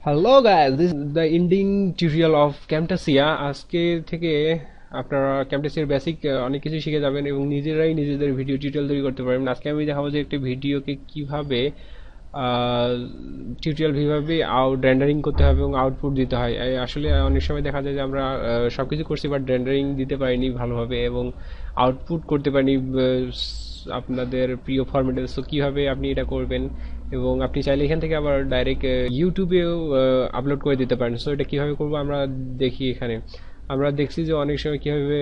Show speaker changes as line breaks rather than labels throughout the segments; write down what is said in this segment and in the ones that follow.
Hello guys this the ending tutorial of Camtasia আজকে থেকে আপনারা ক্যামটাসিয়ার বেসিক অনেক কিছু শিখে যাবেন এবং নিজেরাই নিজেদের ভিডিও টিউটোরিয়াল তৈরি করতে পারবেন। আজকে আমি দেখাবো যে একটি ভিডিওকে কীভাবে টিউটোরিয়াল কীভাবে আউট রেন্ডারিং করতে হবে এবং আউটপুট দিতে হয়। আসলে অনেক সময় দেখা যায় যে আমরা সব কিছু করছি বাট রেন্ডারিং দিতে পারিনি ভালোভাবে এবং আউটপুট করতে পারিনি আপনাদের প্রিয় ফরম্যাটে সো কীভাবে আপনি এটা করবেন? এবং আপনি চাইলে এখান থেকে আবার ডাইরেক্ট ইউটিউবেও আপলোড করে দিতে পারেন। সো এটা কীভাবে করব আমরা দেখি এখানে। আমরা দেখছি যে অনেক সময় কীভাবে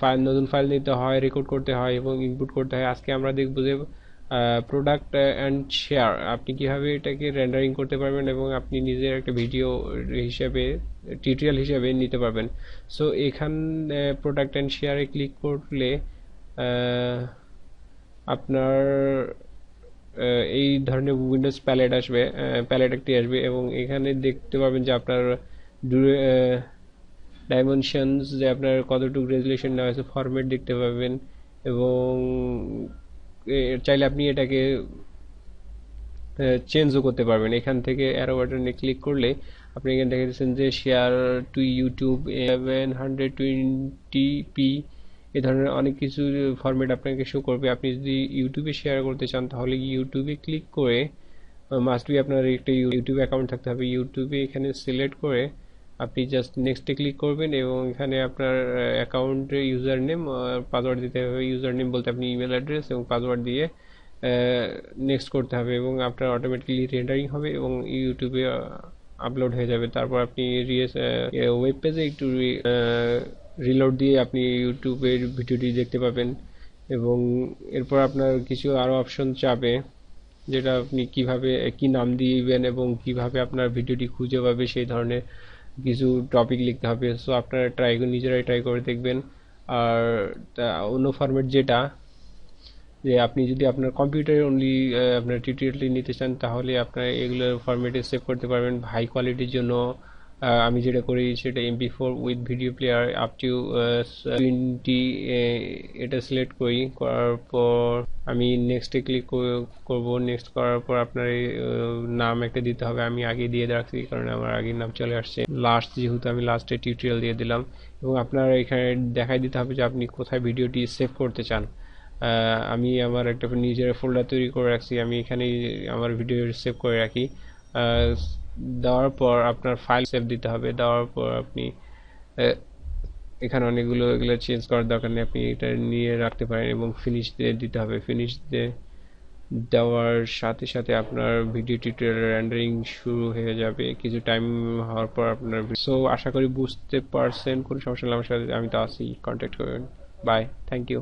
ফাইল নতুন ফাইল নিতে হয় রেকর্ড করতে হয় এবং ইনপুট করতে হয়। আজকে আমরা দেখব যে প্রোডাক্ট অ্যান্ড শেয়ার আপনি কীভাবে এটাকে রেন্ডারিং করতে পারবেন এবং আপনি নিজের একটা ভিডিও হিসেবে টিউটোরিয়াল হিসেবে নিতে পারবেন। সো এখান প্রোডাক্ট অ্যান্ড শেয়ারে ক্লিক করলে আপনার এই ধরনের উইন্ডোজ প্যালেট আসবে প্যালেট একটি আসবে এবং এখানে দেখতে পাবেন যে আপনার ডাইমেনশনস যে আপনার কতটুকু রেজুলেশন নেওয়া হয়েছে ফরম্যাট দেখতে পাবেন এবং চাইলে আপনি এটাকে চেঞ্জও করতে পারবেন। এখান থেকে অ্যারো বাটনে ক্লিক করলে আপনি এখানে দেখে দিচ্ছেন যে share to YouTube eleven hundred twenty P A ধরনের অনেক কিছু ফরম্যাট আপনাকে শো করবে। আপনি যদি ইউটিউবে শেয়ার করতে চান, তাহলে ইউটিউবে ক্লিক করে মাস্ট বি আপনার একটা ইউটিউব অ্যাকাউন্ট থাকতে হবে। ইউটিউবে এখানে সিলেক্ট করে আপনি জাস্ট নেক্সটে ক্লিক করবেন এবং এখানে আপনার অ্যাকাউন্টের ইউজার নেম পাসওয়ার্ড দিতে হবে। ইউজার নেম বলতে আপনি ইমেল অ্যাড্রেস এবং পাসওয়ার্ড দিয়ে নেক্সট করতে হবে এবং আপনার অটোমেটিক্যালি রেন্ডারিং হবে এবং ইউটিউবে আপলোড হয়ে যাবে। তারপর আপনি রিয়েস ওয়েব পেজে একটু রিলোড দিয়ে আপনি ইউটিউবের ভিডিওটি দেখতে পাবেন এবং এরপর আপনার কিছু আরও অপশন চাবে, যেটা আপনি কীভাবে, কি নাম দিবেন এবং কীভাবে আপনার ভিডিওটি খুঁজে পাবে সেই ধরনের কিছু টপিক লিখতে হবে। সো আপনারা ট্রাই নিজেরাই ট্রাই করে দেখবেন। আর অন্য ফরম্যাট যেটা, যে আপনি যদি আপনার কম্পিউটারে অনলি আপনার টিউটোরিয়ালটি নিতে চান, তাহলে আপনার এগুলো ফরম্যাটে সেভ করতে পারবেন। হাই কোয়ালিটির জন্য আমি যেটা করি সেটা MP four with video player up to twenty এটা সিলেক্ট করি। করার পর আমি নেক্সটে ক্লিক করব। নেক্সট করার পর আপনার নাম একটা দিতে হবে। আমি আগে দিয়ে রাখছি কারণ আমার আগের নাম চলে আসছে। লাস্ট যেহেতু আমি লাস্টে টিউটোরিয়াল দিয়ে দিলাম। এবং আপনার এখানে দেখাই দিতে হবে যে আপনি কোথায় ভিডিওটি সেভ করতে চান। আমি আমার একটা নিজের ফোল্ডার তৈরি করে রাখছি। আমি এখানে আমার ভিডিও সেভ করে রাখি। দেওয়ার পর আপনার ফাইল সেভ দিতে হবে। দেওয়ার পর আপনি এখানে অনেকগুলো এগুলো চেঞ্জ করার দরকার নেই। আপনি এটা নিয়ে রাখতে পারেন এবং ফিনিশ দিয়ে দিতে হবে। ফিনিশ দিয়ে দেওয়ার সাথে সাথে আপনার ভিডিও টিউটোরিয়াল রেন্ডারিং শুরু হয়ে যাবে। কিছু টাইম হওয়ার পর আপনার সো আশা করি বুঝতে পারছেন। কোনো সমস্যা হলে আমার সাথে আমি তো আসি কন্ট্যাক্ট করবেন। Bye thank you